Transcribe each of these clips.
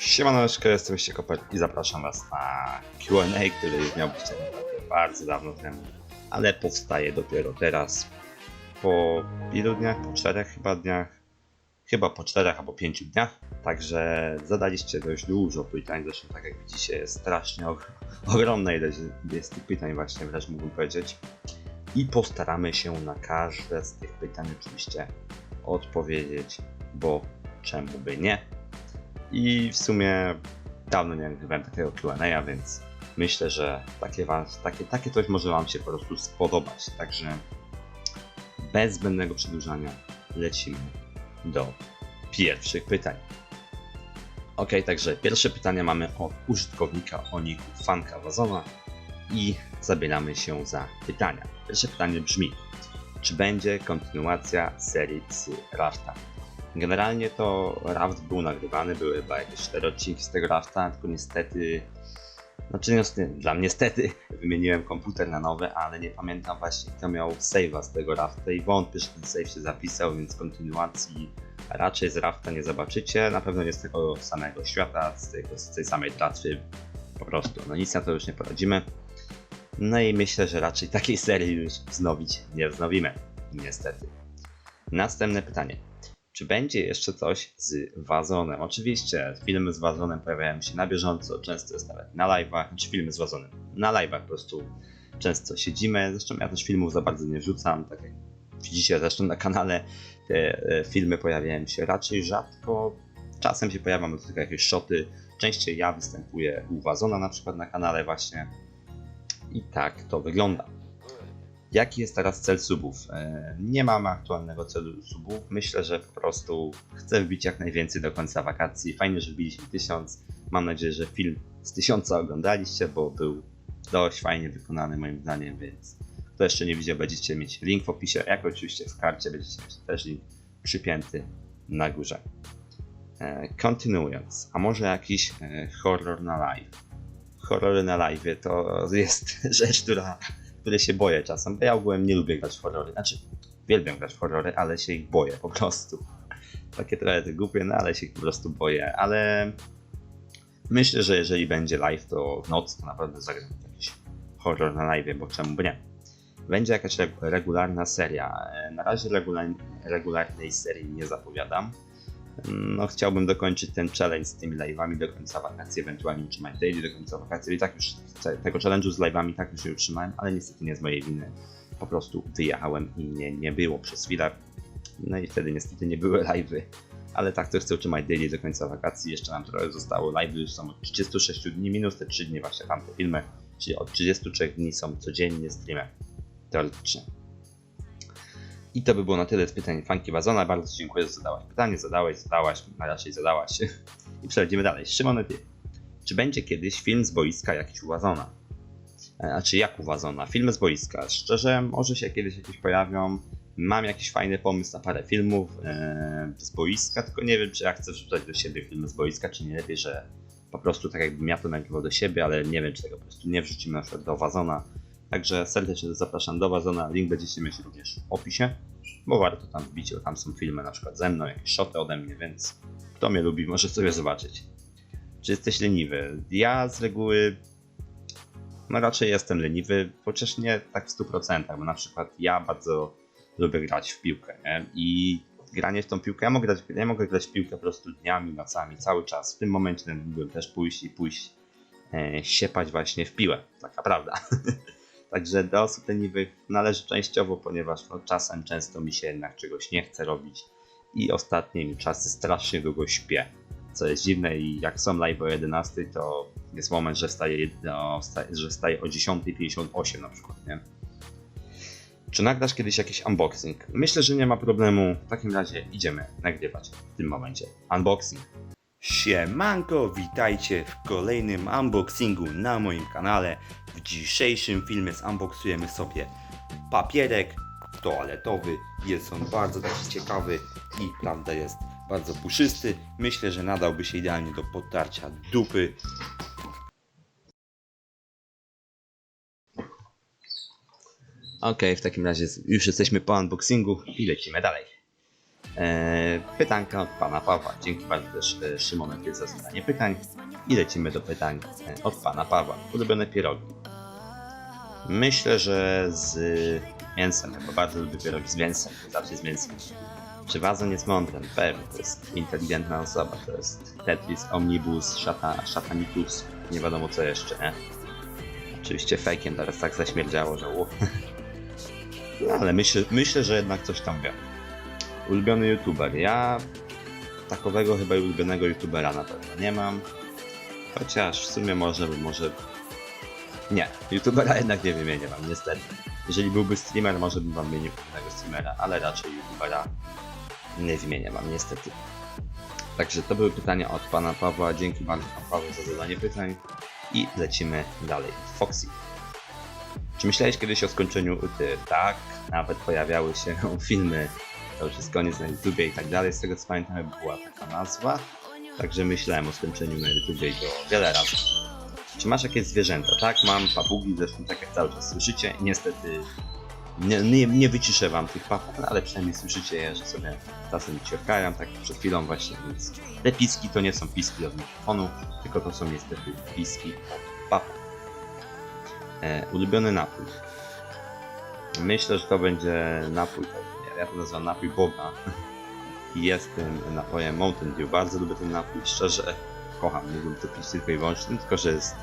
Siemaneczko, jestem Ściekopel i zapraszam Was na Q&A, który miał być bardzo dawno temu, ale powstaje dopiero teraz, po ilu dniach? Po czterech chyba dniach? Chyba po czterech albo pięciu dniach, także zadaliście dość dużo pytań, zresztą tak jak widzicie jest strasznie og- ogromna ilość jest tych pytań właśnie, wręcz mógłbym powiedzieć i postaramy się na każde z tych pytań oczywiście odpowiedzieć, bo czemu by nie? I w sumie dawno nie nagrywałem takiego Q&A, więc myślę, że takie, was, takie, takie coś może Wam się po prostu spodobać. Także bez zbędnego przedłużania lecimy do pierwszych pytań. Ok, także pierwsze pytanie mamy od użytkownika o Fanka Wazona i zabieramy się za pytania. Pierwsze pytanie brzmi, czy będzie kontynuacja serii z Rafta? Generalnie to Raft był nagrywany, były chyba jakieś 4 odcinki z tego Rafta, tylko niestety, znaczy niestety, dla mnie niestety wymieniłem komputer na nowy, ale nie pamiętam właśnie kto miał save'a z tego Rafta i wątpię, że ten save się zapisał, więc kontynuacji raczej z Rafta nie zobaczycie, na pewno nie z tego samego świata, z, tego, z tej samej tratwy, po prostu, no nic na to już nie poradzimy. No i myślę, że raczej takiej serii już wznowić nie wznowimy, niestety. Następne pytanie. Czy będzie jeszcze coś z Wazonem? Oczywiście, filmy z Wazonem pojawiają się na bieżąco, często jest nawet na live'ach, czy filmy z Wazonem. Na live'ach po prostu często siedzimy, zresztą ja też filmów za bardzo nie wrzucam, tak jak widzicie zresztą na kanale, te e, filmy pojawiają się raczej rzadko, czasem się pojawiają tylko jakieś shoty, częściej ja występuję u Wazona na przykład na kanale właśnie i tak to wygląda. Jaki jest teraz cel subów? E, Nie mam aktualnego celu subów. Myślę, że po prostu chcę wbić jak najwięcej do końca wakacji. Fajnie, że wbiliśmy 1000. Mam nadzieję, że film z 1000 oglądaliście, bo był dość fajnie wykonany moim zdaniem, więc kto jeszcze nie widział, będziecie mieć link w opisie, jak oczywiście w karcie będziecie mieć też link przypięty na górze. E, Kontynuując, a może jakiś e, horror na live? Horrory na live to jest rzecz, która które się boję czasem, bo ja ogółem nie lubię grać w horrory, znaczy uwielbiam grać w horrory, ale się ich boję po prostu. Takie trochę głupie, no ale się ich po prostu boję, ale myślę, że jeżeli będzie live, to w nocy to naprawdę zagram jakiś horror na live, bo czemu by nie. Będzie jakaś reg- regularna seria. E, Na razie regular- regularnej serii nie zapowiadam. No, chciałbym dokończyć ten challenge z tymi live'ami do końca wakacji, ewentualnie utrzymać daily do końca wakacji. I tak już te- tego challenge'u z live'ami tak już się utrzymałem, ale niestety nie z mojej winy. Po prostu wyjechałem i mnie nie było przez chwilę. No i wtedy niestety nie były live'y. Ale tak to chcę utrzymać daily do końca wakacji. Jeszcze nam trochę zostało. Live'y już są od 36 dni, minus te 3 dni właśnie tamte filmy. Czyli od 33 dni są codziennie streamy. Teoretycznie. I to by było na tyle z pytań Fanki Wazona. Bardzo dziękuję, że zadałaś pytanie. Zadałeś, zadałaś, a raczej zadałaś. I przechodzimy dalej. Szymon Ty. Czy będzie kiedyś film z boiska jakiś u Wazona? E, A czy jak u Wazona? Filmy z boiska. Szczerze, może się kiedyś jakieś pojawią. Mam jakiś fajny pomysł na parę filmów e, z boiska, tylko nie wiem, czy ja chcę wrzucać do siebie filmy z boiska, czy nie lepiej, że po prostu tak jakbym ja to nagrywał do siebie, ale nie wiem, czy tego po prostu nie wrzucimy na przykład do Wazona. Także serdecznie zapraszam do Wazona. Link będziecie mieć również w opisie, bo warto tam wbić, bo tam są filmy na przykład ze mną, jakieś shoty ode mnie, więc kto mnie lubi, może sobie zobaczyć. Czy jesteś leniwy? Ja z reguły no raczej jestem leniwy, chociaż nie tak w 100%, bo na przykład ja bardzo lubię grać w piłkę, nie? I granie w tą piłkę, ja mogę grać, ja mogę grać w piłkę po prostu dniami, nocami, cały czas. W tym momencie mógłbym też pójść i pójść e, siepać właśnie w piłę, taka prawda. Także do osób leniwych należy częściowo, ponieważ no, czasem często mi się jednak czegoś nie chce robić i ostatnie mi czasy strasznie długo śpię. Co jest dziwne i jak są live o 11, to jest moment, że wstaję, no, że wstaję o 10.58 na przykład, nie? Czy nagrasz kiedyś jakiś unboxing? Myślę, że nie ma problemu. W takim razie idziemy nagrywać w tym momencie. Unboxing. Siemanko, witajcie w kolejnym unboxingu na moim kanale. W dzisiejszym filmie zunboxujemy sobie papierek toaletowy. Jest on bardzo ciekawy i prawda jest bardzo puszysty. Myślę, że nadałby się idealnie do podtarcia dupy. Ok, w takim razie już jesteśmy po unboxingu i lecimy dalej. E, pytanka od pana Pawła. Dzięki bardzo też e, Szymonowi za zadanie pytań. I lecimy do pytań e, od pana Pawła. Ulubione pierogi. Myślę, że z mięsem, bo bardzo lubię pierogi z mięsem, zawsze z mięsem. Czy Wazon jest mądry? Pewnie, to jest inteligentna osoba, to jest Tetris, Omnibus, szata, Szatanitus, nie wiadomo co jeszcze, nie? Oczywiście fejkiem teraz tak zaśmierdziało, że. No, ale myślę, myślę, że jednak coś tam wie. Ulubiony youtuber. Ja takowego chyba ulubionego youtubera na pewno nie mam. Chociaż w sumie może, może... Nie, youtubera jednak nie wymienię wam, niestety. Jeżeli byłby streamer, może bym wam wymienił pewnego streamera, ale raczej youtubera nie wymienię wam, niestety. Także to były pytania od pana Pawła. Dzięki bardzo pan Paweł za zadanie pytań. I lecimy dalej. Foxy. Czy myślałeś kiedyś o skończeniu UTY? Tak, nawet pojawiały się filmy, to już jest koniec na YouTubie i tak dalej. Z tego co pamiętam, była taka nazwa. Także myślałem o skończeniu na YouTubie i to wiele razy. Czy masz jakieś zwierzęta? Tak, mam papugi, zresztą tak jak cały czas słyszycie. Niestety nie, nie, nie wyciszę wam tych papug, no ale przynajmniej słyszycie je, że sobie czasem ćwierkają, tak przed chwilą właśnie, więc te piski to nie są piski od mikrofonu, tylko to są niestety piski od papug. E, ulubiony napój. Myślę, że to będzie napój, ja to nazywam napój Boga. I jest tym napojem Mountain Dew. Bardzo lubię ten napój, szczerze kocham. Mógłbym to pić tylko i wyłącznie, tylko że jest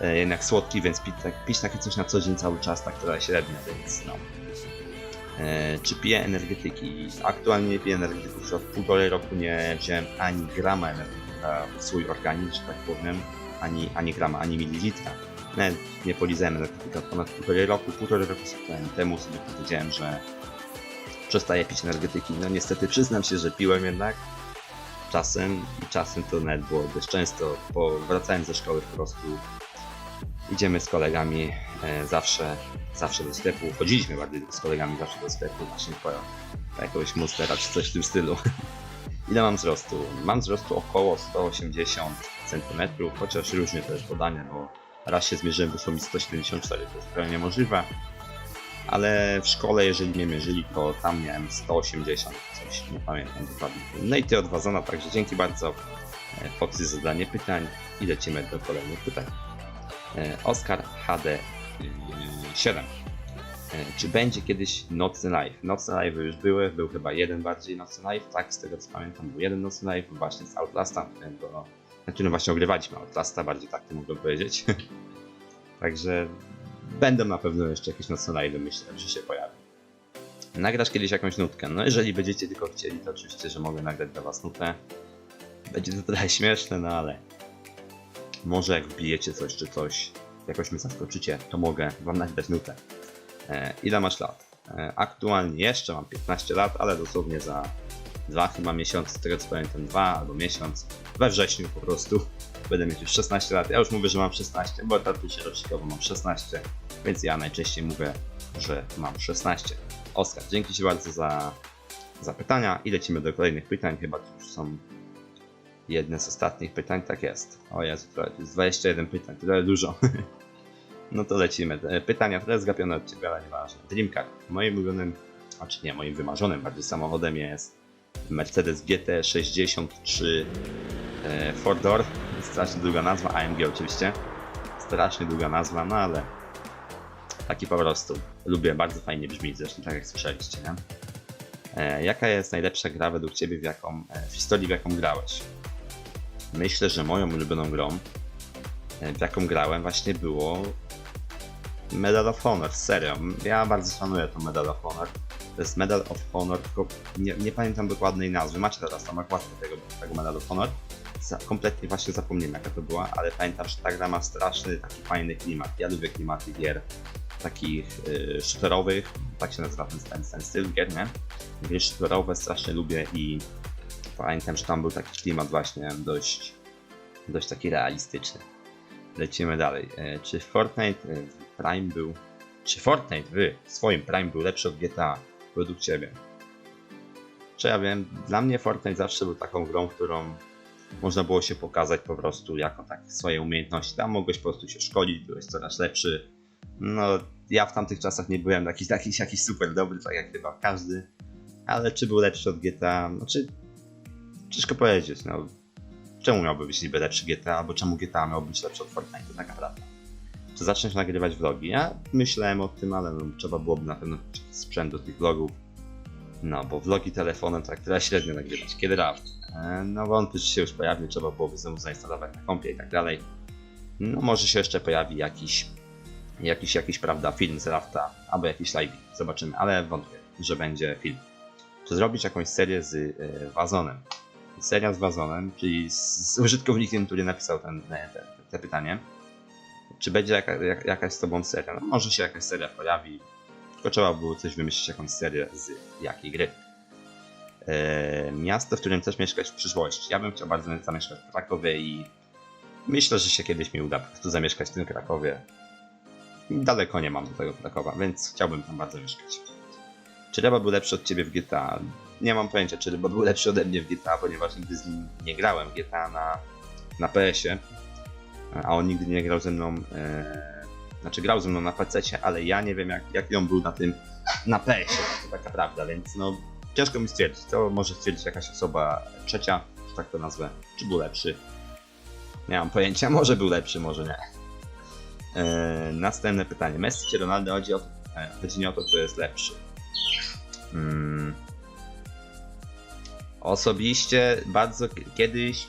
e, jednak słodki, więc pić, tak, pić takie coś na co dzień cały czas, tak trochę średnio, więc no. E, czy piję energetyki? Aktualnie piję energetyków, już od półtorej roku nie wziąłem ani grama energetyka w swój organizm, tak powiem, ani, ani grama, ani mililitra. Nawet nie polizałem energetyka ponad półtorej roku. Półtorej roku temu sobie powiedziałem, że przestaję pić energetyki. No niestety przyznam się, że piłem jednak czasem i czasem to nawet było dość często, bo wracałem ze szkoły po prostu idziemy z kolegami e, zawsze, zawsze do sklepu, chodziliśmy bardziej z kolegami zawsze do sklepu właśnie po, jakiegoś mustera czy coś w tym stylu. Ile mam wzrostu? Mam wzrostu około 180 cm, chociaż różnie to jest podanie, bo raz się zmierzyłem, wyszło mi 174, to jest prawie niemożliwe. Ale w szkole, jeżeli mnie mierzyli, to tam miałem 180, coś nie pamiętam dokładnie. No i ty od Wazona, także dzięki bardzo e, Foxy za zadanie pytań i lecimy do kolejnych pytań. E, Oscar HD 7. E, Czy będzie kiedyś nocny live? Nocne live już były, był chyba jeden bardziej nocny live, tak, z tego co pamiętam, był jeden nocny live właśnie z Outlasta, którego, na którym właśnie ogrywaliśmy Outlasta, bardziej tak to mogę powiedzieć. Także będą na pewno jeszcze jakieś nocne live, myślę, że się pojawią. Nagrasz kiedyś jakąś nutkę? No jeżeli będziecie tylko chcieli, to oczywiście, że mogę nagrać dla was nutę. Będzie to trochę śmieszne, no ale może jak wbijecie coś czy coś, jakoś mnie zaskoczycie, to mogę wam nagrać nutę. E, ile masz lat? E, aktualnie jeszcze mam 15 lat, ale dosłownie za dwa chyba miesiące, z tego co pamiętam, dwa albo miesiąc, we wrześniu po prostu będę mieć już 16 lat. Ja już mówię, że mam 16, bo tatusie rocznikowo mam 16, więc ja najczęściej mówię, że mam 16. Oskar, dzięki Ci bardzo za, za pytania i lecimy do kolejnych pytań. Chyba to już są jedne z ostatnich pytań, tak jest. O Jezu, to jest 21 pytań, tyle dużo. No to lecimy. E, Pytania trochę zgapione od Ciebie, ale nieważne. Dreamcar. Moim ulubionym, a czy nie, moim wymarzonym bardziej samochodem jest Mercedes GT 63 e, Four Door. Strasznie długa nazwa, AMG oczywiście. Strasznie długa nazwa, no ale taki po prostu. Lubię, bardzo fajnie brzmi, zresztą tak jak słyszeliście, nie? E, jaka jest najlepsza gra według Ciebie, w, jaką, e, w historii, w jaką grałeś? Myślę, że moją ulubioną grą, e, w jaką grałem, właśnie było Medal of Honor, serio. Ja bardzo szanuję to Medal of Honor. To jest Medal of Honor, tylko nie, nie pamiętam dokładnej nazwy. Macie teraz tam okładkę tego, tego Medal of Honor. Kompletnie właśnie zapomniałem jaka to była, ale pamiętam, że ta gra ma straszny, taki fajny klimat. Ja lubię klimaty gier takich y, shooterowych, tak się nazywa ten, ten, styl gier, nie? Gry shooterowe strasznie lubię i pamiętam, że tam był taki klimat właśnie dość, dość taki realistyczny. Lecimy dalej. E, Czy Fortnite e, w Prime był. Czy Fortnite w swoim Prime był lepszy od GTA według ciebie? Czy ja wiem, dla mnie Fortnite zawsze był taką grą, którą można było się pokazać po prostu jako tak swoje umiejętności. Tam mogłeś po prostu się szkolić, byłeś coraz lepszy. No, ja w tamtych czasach nie byłem jakiś, jakiś, jakiś super dobry, tak jak chyba każdy. Ale czy był lepszy od GTA? Znaczy, ciężko powiedzieć, no. Czemu miałby być niby lepszy GTA, albo czemu GTA miał być lepszy od Fortnite, tak naprawdę? Czy zacząć nagrywać vlogi? Ja myślałem o tym, ale no, trzeba byłoby na pewno sprzęt do tych vlogów. No, bo vlogi telefonem tak tyle średnio nagrywać. Kiedy raz? E, No wątpię, czy się już pojawi, trzeba byłoby znowu zainstalować na kompie i tak dalej. No może się jeszcze pojawi jakiś, jakiś, jakiś prawda, film z Rafta, albo jakiś live, zobaczymy, ale wątpię, że będzie film. Czy zrobić jakąś serię z y, Wazonem? Seria z Wazonem, czyli z, użytkownikiem, który napisał ten, te, te, te pytanie. Czy będzie jaka, jak, jakaś z tobą seria? No, może się jakaś seria pojawi, tylko trzeba było coś wymyślić, jakąś serię z jakiej gry. E, miasto, w którym chcesz mieszkać w przyszłości. Ja bym chciał bardzo zamieszkać w Krakowie i myślę, że się kiedyś mi uda po prostu zamieszkać w tym Krakowie. Daleko nie mam do tego Krakowa, więc chciałbym tam bardzo mieszkać. Czy Ryba był lepszy od ciebie w GTA? Nie mam pojęcia, czy Ryba był lepszy ode mnie w GTA, ponieważ nigdy z nim nie grałem GTA na, na PS-ie, a on nigdy nie grał ze mną, e, znaczy grał ze mną na PC, ale ja nie wiem jak, jak on był na tym, na PS-ie, to taka prawda, więc no ciężko mi stwierdzić, to może stwierdzić jakaś osoba trzecia, że tak to nazwę, czy był lepszy. Nie mam pojęcia, może był lepszy, może nie. E, następne pytanie. Messi czy Ronaldo chodzi, o to, e, chodzi o to, kto jest lepszy. Mm. Osobiście bardzo kiedyś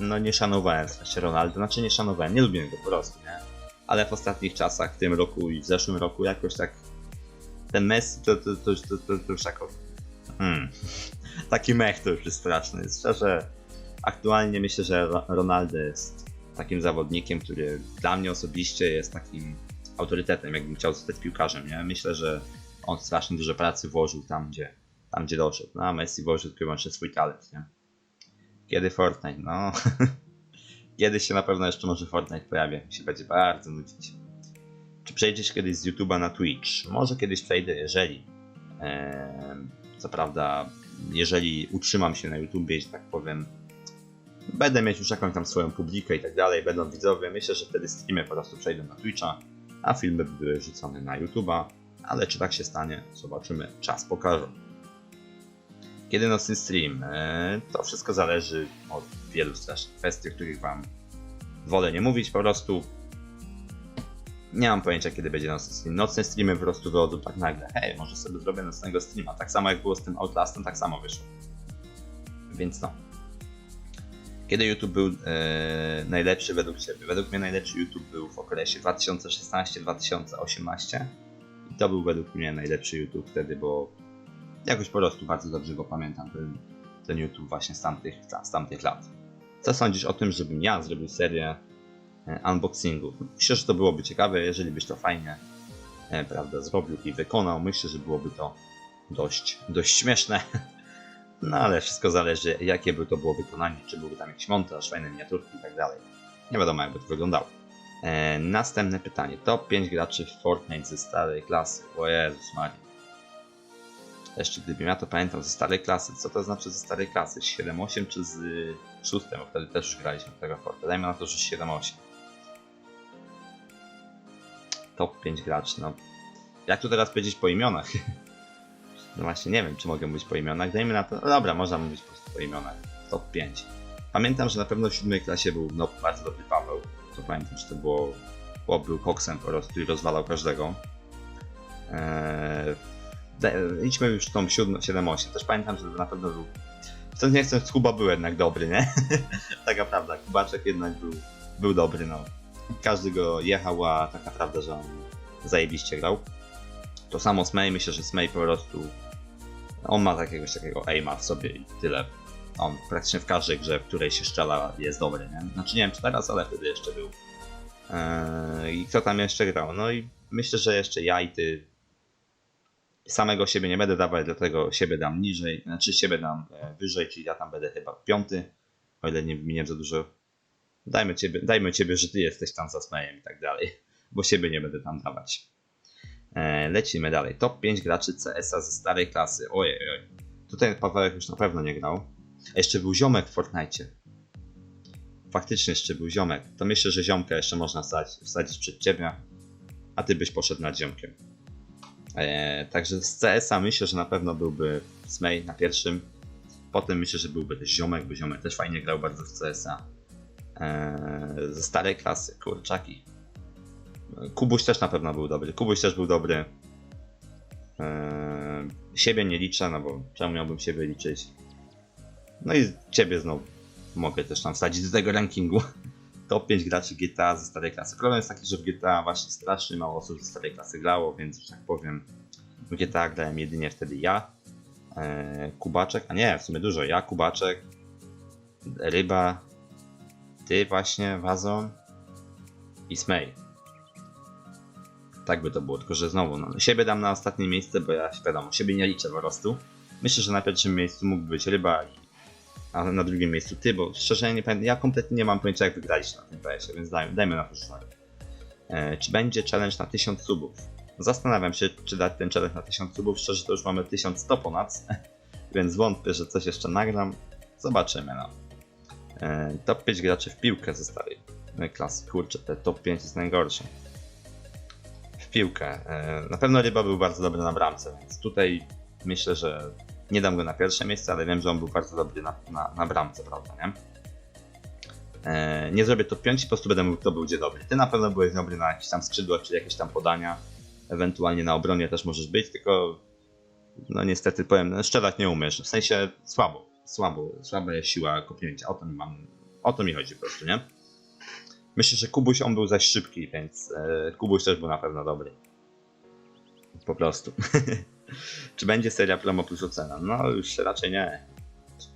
no nie szanowałem znaczy Ronaldo, znaczy nie szanowałem, nie lubiłem go po prostu, nie? Ale w ostatnich czasach, w tym roku i w zeszłym roku jakoś tak ten Messi to, to, to, to, to, to już jako hmm. taki mech to już jest straszny. Szczerze, aktualnie myślę, że Ro- Ronaldo jest takim zawodnikiem, który dla mnie osobiście jest takim autorytetem, jakbym chciał zostać piłkarzem, nie? Myślę, że on strasznie dużo pracy włożył tam, gdzie, tam, gdzie doszedł. No, a Messi włożył tylko i wyłącznie swój talent, nie? Kiedy Fortnite? No, kiedyś się na pewno jeszcze może Fortnite pojawi, mi się będzie bardzo nudzić. Czy przejdziesz kiedyś z YouTube'a na Twitch? Może kiedyś przejdę, jeżeli. Em, co prawda, jeżeli utrzymam się na YouTubie, że tak powiem, będę mieć już jakąś tam swoją publikę i tak dalej, będą widzowie, myślę, że wtedy streamy po prostu przejdą na Twitcha, a filmy by były rzucone na YouTube'a, ale czy tak się stanie, zobaczymy, czas pokaże. Kiedy nocny stream? Eee, To wszystko zależy od wielu strasznych kwestii, o których wam wolę nie mówić, po prostu nie mam pojęcia kiedy będzie nocny stream. Nocne streamy po prostu wychodzą tak nagle. Hej, może sobie zrobię nocnego streama. Tak samo jak było z tym Outlastem, tak samo wyszło. Więc no. Kiedy YouTube był e, najlepszy według Ciebie? Według mnie najlepszy YouTube był w okresie 2016-2018 i to był według mnie najlepszy YouTube wtedy, bo jakoś po prostu bardzo dobrze go pamiętam, ten, ten YouTube właśnie z tamtych, z tamtych lat. Co sądzisz o tym, żebym ja zrobił serię e, unboxingów? Myślę, że to byłoby ciekawe, jeżeli byś to fajnie e, prawda, zrobił i wykonał. Myślę, że byłoby to dość, dość śmieszne. No ale wszystko zależy, jakie by to było wykonanie, czy byłby tam jakiś montaż, fajne miniaturki i tak dalej. Nie wiadomo, jakby to wyglądało. E, następne pytanie. Top 5 graczy w Fortnite ze starej klasy. O Jezus Maria. Jeszcze gdybym ja to pamiętał ze starej klasy, co to znaczy ze starej klasy? Z 7.8 czy z 6? Bo wtedy też graliśmy w tego Fortnite. Dajmy na to, że 7.8. Top 5 graczy, no. Jak tu teraz powiedzieć po imionach? No właśnie, nie wiem, czy mogę mówić po imionach. Dajmy na to. No dobra, można mówić po prostu po imionach. Top 5. Pamiętam, że na pewno w siódmej klasie był no, bardzo dobry Paweł. To pamiętam, że to było. Chłop był koksem po prostu i rozwalał każdego. Eee, idźmy już tą 7-8. Też pamiętam, że na pewno był. Chcąc nie chcąc, Kuba był jednak dobry, nie? taka prawda, Kubaczek jednak był, był dobry, no. Każdy go jechał, a taka prawda, że on zajebiście grał. To samo Smay, myślę, że Smay po prostu on ma takiegoś takiego aima w sobie i tyle. On praktycznie w każdej grze, w której się strzela jest dobry, nie? Znaczy nie wiem czy teraz, ale wtedy jeszcze był. Eee, I kto tam jeszcze grał? No i myślę, że jeszcze ja i ty samego siebie nie będę dawać, dlatego siebie dam niżej, znaczy siebie dam e, wyżej, czyli ja tam będę chyba piąty, o ile nie wymienię za dużo. Dajmy ciebie, dajmy ciebie, że ty jesteś tam za i tak dalej, bo siebie nie będę tam dawać. E, lecimy dalej. Top 5 graczy CS-a ze starej klasy. Ojej, oj. Tutaj Pawełek już na pewno nie grał. A jeszcze był ziomek w Fortnite. Faktycznie jeszcze był ziomek. To myślę, że ziomka jeszcze można wsadzić przed ciebie, a ty byś poszedł nad ziomkiem. E, także z CS-a myślę, że na pewno byłby Smej na pierwszym. Potem myślę, że byłby też Ziomek, bo Ziomek też fajnie grał bardzo w CS-a. Eee, ze starej klasy, kurczaki. Kubuś też na pewno był dobry. Kubuś też był dobry. Eee, siebie nie liczę, no bo czemu miałbym siebie liczyć? No i ciebie znowu mogę też tam wsadzić do tego rankingu. Top 5 graczy GTA ze starej klasy. Problem jest taki, że w GTA właśnie strasznie mało osób ze starej klasy grało, więc że tak powiem, w GTA grałem jedynie wtedy ja, e, Kubaczek, a nie, w sumie dużo, ja, Kubaczek, Ryba, ty właśnie, Wazon i Smej. Tak by to było, tylko że znowu, no, siebie dam na ostatnie miejsce, bo ja wiadomo, siebie nie liczę po prostu. Myślę, że na pierwszym miejscu mógł być Ryba, i- a na drugim miejscu ty, bo szczerze nie pamiętam, ja kompletnie nie mam pojęcia jak wygraliście na tym PS-ie, więc dajmy, dajmy na to. E, czy będzie challenge na 1000 subów? Zastanawiam się, czy dać ten challenge na 1000 subów, szczerze to już mamy 1100 ponad, więc wątpię, że coś jeszcze nagram. Zobaczymy, no. E, top 5 graczy w piłkę ze starej e, klasy. Kurczę, te top 5 jest najgorsze. W piłkę. E, na pewno Ryba był bardzo dobry na bramce, więc tutaj myślę, że nie dam go na pierwsze miejsce, ale wiem, że on był bardzo dobry na, na, na bramce, prawda, nie? E, nie zrobię top 5 po prostu będę mówił, kto był gdzie dobry. Ty na pewno byłeś dobry na jakichś tam skrzydłach, czy jakieś tam podania. Ewentualnie na obronie też możesz być, tylko no niestety powiem, no, strzelać nie umiesz. W sensie słabo, słabo, słaba jest siła kopnięcia. O to mi mam, o to mi chodzi po prostu, nie? Myślę, że Kubuś on był zaś szybki, więc e, Kubuś też był na pewno dobry. Po prostu. Czy będzie seria promo plus ocena? No już raczej nie.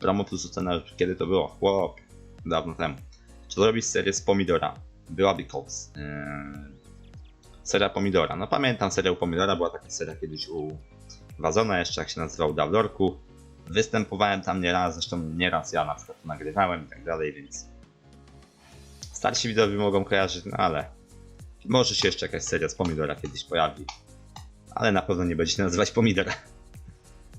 Promo plus ocena kiedy to było? Chłop, dawno temu. Czy zrobić serię z pomidora? Byłaby koks. Yy... Seria pomidora. No pamiętam serię pomidora, była taka seria kiedyś u Wazona, jeszcze jak się nazywał Dawlorku. Występowałem tam nieraz, zresztą nieraz ja na przykład nagrywałem i tak dalej, więc starsi widzowie mogą kojarzyć, no ale może się jeszcze jakaś seria z pomidora kiedyś pojawi. Ale na pewno nie będzie się nazywać pomidora.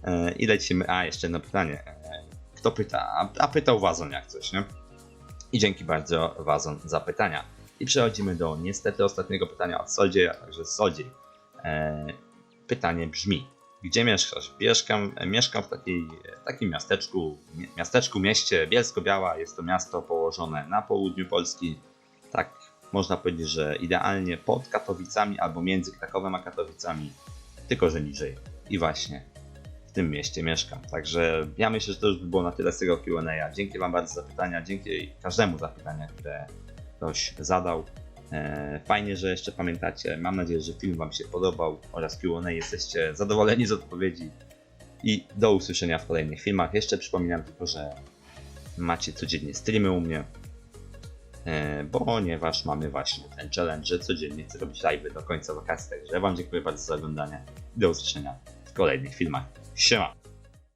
E, I lecimy. A, jeszcze jedno pytanie. E, Kto pyta? A, pytał Wazon jak coś, nie? I dzięki bardzo Wazon za pytania. I przechodzimy do niestety ostatniego pytania od Sodziej, a także Sodziej. E, pytanie brzmi. Gdzie mieszkasz? Mieszkam, mieszkam w takiej, takim miasteczku, mi- miasteczku, mieście Bielsko-Biała. Jest to miasto położone na południu Polski. Można powiedzieć, że idealnie pod Katowicami albo między Krakowem a Katowicami, tylko że niżej. I właśnie w tym mieście mieszkam. Także ja myślę, że to już by było na tyle z tego QA. Dzięki Wam bardzo za pytania, dzięki każdemu za pytania, które ktoś zadał. E, Fajnie, że jeszcze pamiętacie. Mam nadzieję, że film Wam się podobał oraz QA jesteście zadowoleni z odpowiedzi. I do usłyszenia w kolejnych filmach. Jeszcze przypominam tylko, że macie codziennie streamy u mnie. E, Ponieważ mamy właśnie ten challenge, że codziennie chcę robić live do końca wakacji. Także Wam dziękuję bardzo za oglądanie. Do usłyszenia w kolejnych filmach. Siema!